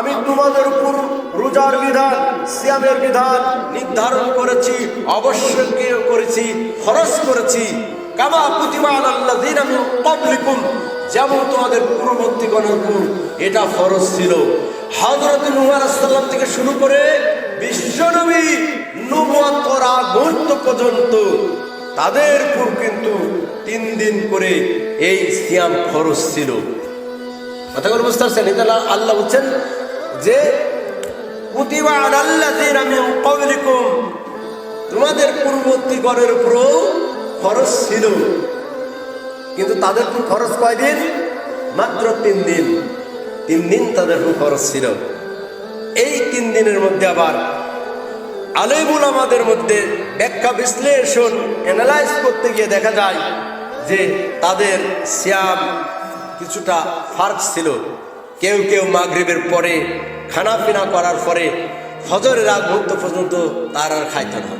আমি তোমাদের উপর রোজার বিধান, সিয়ামের বিধান নির্ধারণ করেছি, অবশ্যই করেছি, খরচ করেছি। কামা প্রতিমা আল্লাহ দিন আমি পাবলিকুম যেমন তোমাদের পূর্ববর্তীগণের উপর এটা ফরজ ছিল। হজরত নুয়ার সাল্লাম থেকে শুরু করে বিশ্বনবী নবুয়াত করা মুহূর্ত পর্যন্ত তাদের উপর কিন্তু তিন দিন করে এই সিয়াম খরচ ছিল। কথা করে বুঝতে পারছেন? এটা আল্লাহ বলছেন যে তোমাদের পূর্ববর্তী গণের উপরও খরচ ছিল। কিন্তু তাদের খরচ কয়দিন? মাত্র তিন দিন। তিন দিন তাদের খরচ ছিল। এই তিন দিনের মধ্যে আবার আলেমুল আমাদের মধ্যে ব্যাখ্যা বিশ্লেষণ অ্যানালাইজ করতে গিয়ে দেখা যায় যে তাদের শ্যাম কিছুটা ফার্ক ছিল। কেউ কেউ মাগরিবের পরে খানা পিনা করার পরে, ফজরের আগ মুহূর্ত পর্যন্ত তার আর খাইতে না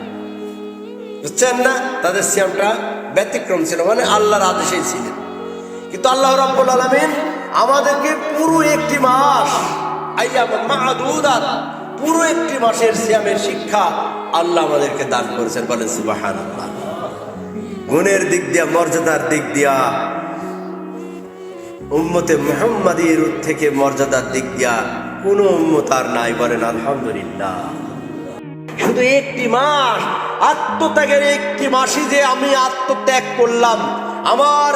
বুঝছেন না? তাদের শ্যামটা ব্যতিক্রম ছিল মানে আল্লাহর আদেশেই ছিলেন কিন্তু আল্লাহ রাব্বুল আলামিন আমাদেরকে পুরো একটি মাস পুরো একটি মাসের সিয়ামের শিক্ষা আল্লাহ আমাদেরকে দান করেছেন। বলেন সুবহানাল্লাহ। গুণের দিক দিয়া, মর্যাদার দিক দিয়া উম্মতে মুহাম্মাদির থেকে মর্যাদার দিক দিয়া কোনো উম্মত আর নাই বলেন আলহামদুলিল্লাহ। শুধু একটি মাস, আত্মত্যাগের একটি মাসই যে আমি আত্মত্যাগ করলাম, আমার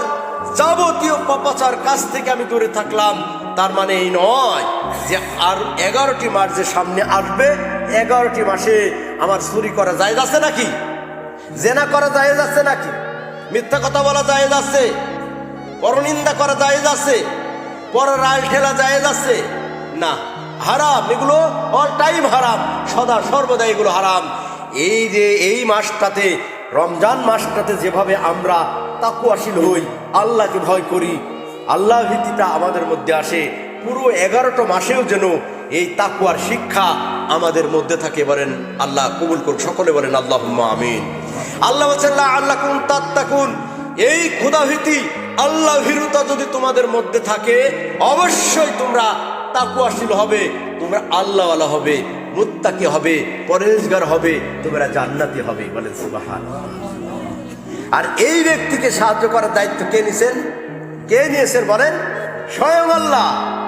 যাবতীয় পাপাচার কাছ থেকে আমি দূরে থাকলাম, তার মানে এই নয় যে আর এগারোটি মাস যে সামনে আসবে, এগারোটি মাসে আমার চুরি করা যায় যাচ্ছে নাকি? জেনা করা যায় যাচ্ছে নাকি? মিথ্যা কথা বলা যায় যাচ্ছে পরনিন্দা করা যায় যাচ্ছে পর রাল ঠেলা যায় যাচ্ছে না, হারাম, এগুলো অল টাইম হারাম, সদা সর্বদা এগুলো হারাম। এই যে এই মাসটাতে, রমজান মাসটাতে যেভাবে আমরা তাকুয়াশীল হই, আল্লাহকে ভয় করি, আল্লাহ ভীতিটা আমাদের মধ্যে আসে, পুরো এগারোটা মাসেও যেন এই তাকুয়ার শিক্ষা আমাদের মধ্যে থাকে বলেন আল্লাহ, কবুল করুন, সকলে বলেন আল্লাহ আমিন। আল্লাহ আল্লাহ "লা আল্লাকুম তাত্তাকুন। এই ক্ষুধাভীতি আল্লাহ ভীরুতা যদি তোমাদের মধ্যে থাকে, অবশ্যই তোমরা তাকুয়াশীল হবে, তোমরা আল্লাহওয়ালা হবে, মুত্তাকি হবে পরেজগার হবে, তোমরা জান্নাতি হবে বলে আর এই ব্যক্তিকে সাহায্য করার দায়িত্ব কে নিছেন? কে নিয়েছেন বলেন? স্বয়ং আল্লাহ।